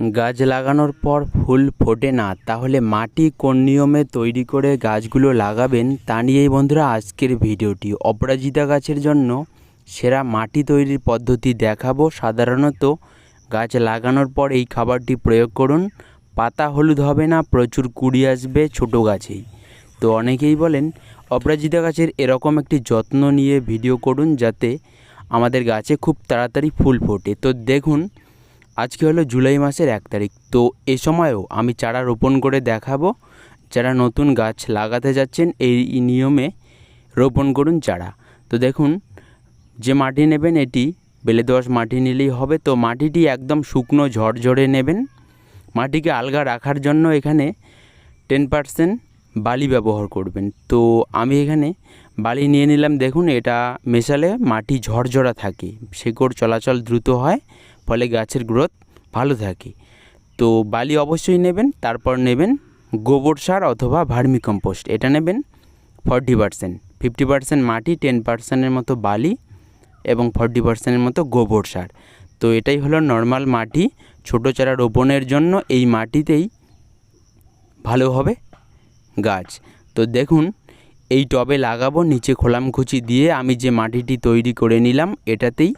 গাছ লাগানোর পর ফুল ফোটে না, তাহলে মাটি কোন নিয়মে তৈরি করে গাছগুলো লাগাবেন তা নিয়েই বন্ধুরা আজকের ভিডিওটি। অপরাজিতা গাছের জন্য সেরা মাটি তৈরির পদ্ধতি দেখাবো। সাধারণত গাছ লাগানোর পর এই খাবারটি প্রয়োগ করুন। পাতা হলুদ হবে না, প্রচুর কুড়ি আসবে ছোটো গাছেই। তো অনেকেই বলেন, অপরাজিতা গাছের এরকম একটি যত্ন নিয়ে ভিডিও করুন যাতে আমাদের গাছে খুব তাড়াতাড়ি ফুল ফোটে। তো দেখুন আজকে হলো জুলাই মাসের এক তারিখ? তো এ সময়েও আমি চারা রোপণ করে দেখাবো। যারা নতুন গাছ লাগাতে যাচ্ছেন, এই নিয়মে রোপণ করুন চারা। তো দেখুন, যে মাটি নেবেন এটি বেলে দোআঁশ মাটি নিলেই হবে। তো মাটিটি একদম শুকনো ঝরঝরে নেবেন। মাটিকে আলগা রাখার জন্য এখানে টেন পার্সেন্ট বালি ব্যবহার করবেন। তো আমি এখানে বালি নিয়ে নিলাম। দেখুন, এটা মেশালে মাটি ঝরঝরা থাকে। শেকড় চলাচল দ্রুত হয়। ফলে গাছের গ্রোথ ভালো থাকে। তো বালি অবশ্যই নেবেন, তারপর নেবেন গোবর সার অথবা ভার্মি কম্পোস্ট এটা নেবেন ফর্টি পার্সেন্ট। ফিফটি পার্সেন্ট মাটি, টেন পার্সেন্টের মতো বালি এবং ফর্টি পার্সেন্টের মতো গোবর সার। তো এটাই হলো নর্মাল মাটি। ছোটো চারা রোপণের জন্য এই মাটিতেই ভালো হবে গাছ। তো দেখুন, এই টবে লাগাবো, নিচে খোলামখুচি দিয়ে আমি যে মাটিটি তৈরি করে নিলাম, এটাতেই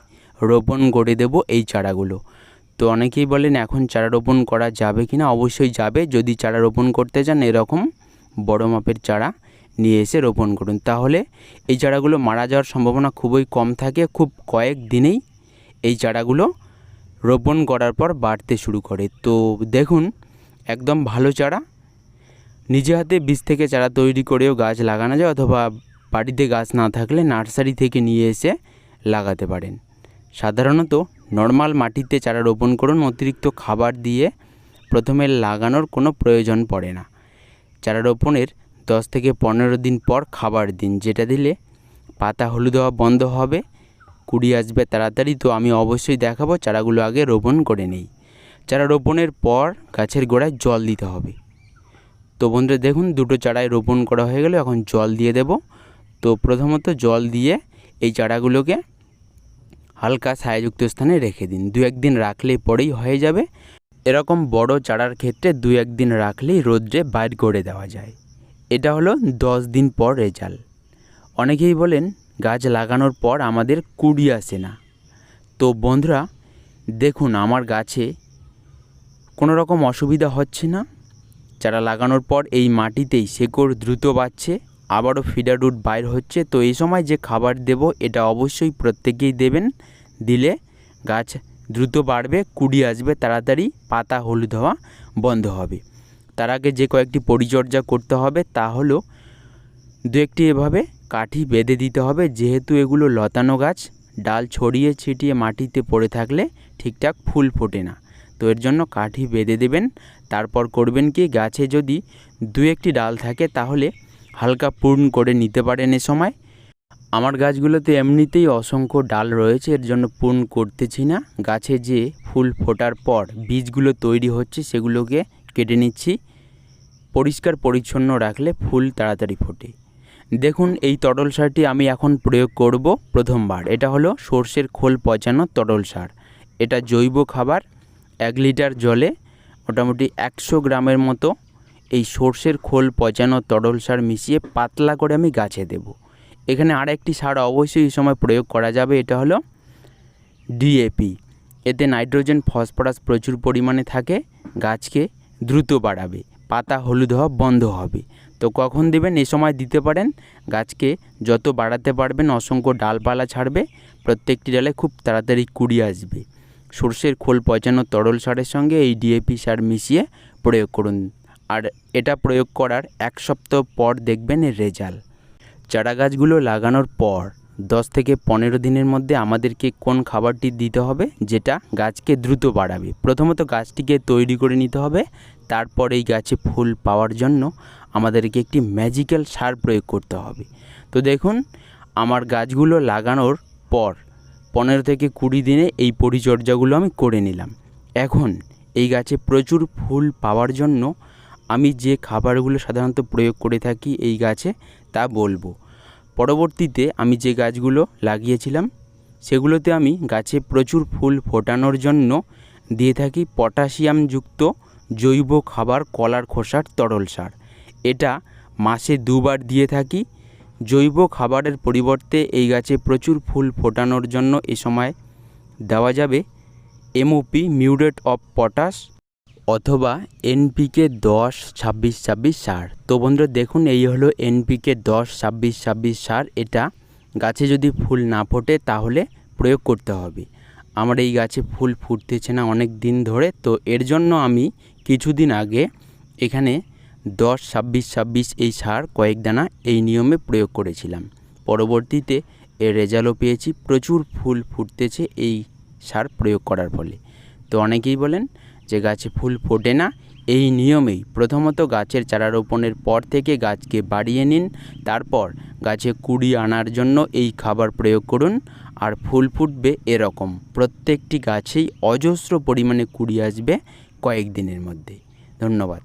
রোপণ করে দেব এই চারাগুলো। তো অনেকেই বলেন, এখন চারা রোপণ করা যাবে কি না? অবশ্যই যাবে। যদি চারা রোপণ করতে চান, এরকম বড় মাপের চারা নিয়ে এসে রোপণ করুন। তাহলে এই চারাগুলো মারা যাওয়ার সম্ভাবনা খুবই কম থাকে। খুব কয়েক দিনেই এই চারাগুলো রোপণ করার পর বাড়তে শুরু করে। তো দেখুন, একদম ভালো চারা। নিজে হাতে বীজ থেকে চারা তৈরি করেও গাছ লাগানো যায়, অথবা বাড়িতে গাছ না থাকলে নার্সারি থেকে নিয়ে এসে লাগাতে পারেন। সাধারণত নর্মাল মাটিতে চারা রোপণ করুন, অতিরিক্ত খাবার দিয়ে প্রথমে লাগানোর কোনো প্রয়োজন পড়ে না। চারা রোপণের দশ থেকে পনেরো দিন পর খাবার দিন, যেটা দিলে পাতা হলুদ হওয়া বন্ধ হবে, কুড়ি আসবে তাড়াতাড়ি। তো আমি অবশ্যই দেখাবো চারাগুলো আগে রোপণ করে নেই। চারা রোপণের পর গাছের গোড়ায় জল দিতে হবে। তো বন্ধুরা, দেখুন দুটো চারায় রোপণ করা হয়ে গেল, এখন জল দিয়ে দেব। তো প্রথমত জল দিয়ে এই চারাগুলোকে হালকা ছায়াযুক্ত স্থানে রেখে দিন। দু একদিন রাখলেই পরেই হয়ে যাবে। এরকম বড় চারার ক্ষেত্রে দু একদিন রাখলেই রোদ্রে বাইর করে দেওয়া যায়। এটা হলো দশ দিন পর রেজাল্ট। অনেকেই বলেন, গাছ লাগানোর পর আমাদের কুড়ি আসে না। তো বন্ধুরা, দেখুন আমার গাছে কোনো রকম অসুবিধা হচ্ছে না। চারা লাগানোর পর এই মাটিতেই শেকড় দ্রুত বাড়ছে। আবারও ফিডার রুট বাইর হচ্ছে। তো এই সময় যে খাবার দেব, এটা অবশ্যই প্রত্যেকেই দেবেন। দিলে গাছ দ্রুত বাড়বে, কুড়ি আসবে, তাড়াতাড়ি পাতা হলুদ হওয়া বন্ধ হবে। তার আগে যে কয়েকটি পরিচর্যা করতে হবে, তা হলো দু একটি এভাবে কাঠি বেঁধে দিতে হবে। যেহেতু এগুলো লতানো গাছ, ডাল ছড়িয়ে ছিটিয়ে মাটিতে পড়ে থাকলে ঠিকঠাক ফুল ফোটে না। তো এর জন্য কাঠি বেঁধে দেবেন। তারপর করবেন কি, গাছে যদি দু একটি ডাল থাকে, তাহলে হালকা পূর্ণ করে নিতে পারেন এ সময়। আমার গাছগুলোতে এমনিতেই অসংখ্য ডাল রয়েছে, এর জন্য পূর্ণ করতেছি না। গাছে যে ফুল ফোটার পর বীজগুলো তৈরি হচ্ছে, সেগুলোকে কেটে নিচ্ছি। পরিষ্কার পরিচ্ছন্ন রাখলে ফুল তাড়াতাড়ি ফোটে। দেখুন, এই তরল সারটি আমি এখন প্রয়োগ করব প্রথমবার। এটা হলো সর্ষের খোল পচানো তরল সার। এটা জৈব খাবার, এক লিটার জলে মোটামুটি একশো গ্রামের মতো এই সর্ষের খোল পচানো তরল সার মিশিয়ে পাতলা করে আমি গাছে দেব। এখানে আর একটি সার অবশ্যই এই সময় প্রয়োগ করা যাবে, এটা হলো ডিএপি এতে নাইট্রোজেন, ফসফরাস প্রচুর পরিমাণে থাকে, গাছকে দ্রুত বাড়াবে, পাতা হলুদ হওয়া বন্ধ হবে। তো কখন দেবেন? এ সময় দিতে পারেন, গাছকে যত বাড়াতে পারবেন, অসংখ্য ডালপালা ছাড়বে, প্রত্যেকটি ডালে খুব তাড়াতাড়ি কুড়ি আসবে। সর্ষের খোল পচানো তরল সারের সঙ্গে এই ডিএপি সার মিশিয়ে প্রয়োগ করুন। আর এটা প্রয়োগ করার এক সপ্তাহ পর দেখবেন এর রেজাল্ট। চারা গাছগুলো লাগানোর পর দশ থেকে পনেরো দিনের মধ্যে আমাদেরকে কোন খাবারটি দিতে হবে যেটা গাছকে দ্রুত বাড়াবে। প্রথমত গাছটিকে তৈরি করে নিতে হবে, তারপর এই গাছে ফুল পাওয়ার জন্য আমাদেরকে একটি ম্যাজিক্যাল সার প্রয়োগ করতে হবে। তো দেখুন, আমার গাছগুলো লাগানোর পর পনেরো থেকে কুড়ি দিনে এই পরিচর্যাগুলো আমি করে নিলাম। এখন এই গাছে প্রচুর ফুল পাওয়ার জন্য আমি যে খাবারগুলো সাধারণত প্রয়োগ করে থাকি এই গাছে তা বলব। পরবর্তীতে আমি যে গাছগুলো লাগিয়েছিলাম, সেগুলোতে আমি গাছে প্রচুর ফুল ফোটানোর জন্য দিয়ে থাকি পটাশিয়ামযুক্ত জৈব খাবার কলার খোসার তরল সার। এটা মাসে দুবার দিয়ে থাকি। জৈব খাবারের পরিবর্তে এই গাছে প্রচুর ফুল ফোটানোর জন্য এ সময় দেওয়া যাবে। এমওপি মিউরেট অফ পটাশ অথবা এনপিকে দশ, ছাব্বিশ ছাব্বিশ সার। তো বন্ধুরা দেখুন, এই হলো এনপিকে দশ, ছাব্বিশ ছাব্বিশ সার। এটা গাছে যদি ফুল না ফোটে, তাহলে প্রয়োগ করতে হবে। আমার এই গাছে ফুল ফুটতেছে না অনেক দিন ধরে, তো এর জন্য আমি কিছুদিন আগে এখানে দশ, ছাব্বিশ ছাব্বিশ এই সার কয়েক দানা এই নিয়মে প্রয়োগ করেছিলাম। পরবর্তীতে এর রেজাল্টও পেয়েছি। প্রচুর ফুল ফুটতেছে এই সার প্রয়োগ করার ফলে। তো অনেকেই বলেন যে গাছে ফুল ফোটে না, এই নিয়মেই প্রথমত গাছের চারা রোপণের পর থেকে গাছকে বাড়িয়ে নিন, তারপর গাছে কুড়ি আনার জন্য এই খাবার প্রয়োগ করুন, আর ফুল ফুটবে এরকম। প্রত্যেকটি গাছেই অজস্র পরিমাণে কুড়ি আসবে কয়েকদিনের মধ্যে ধন্যবাদ।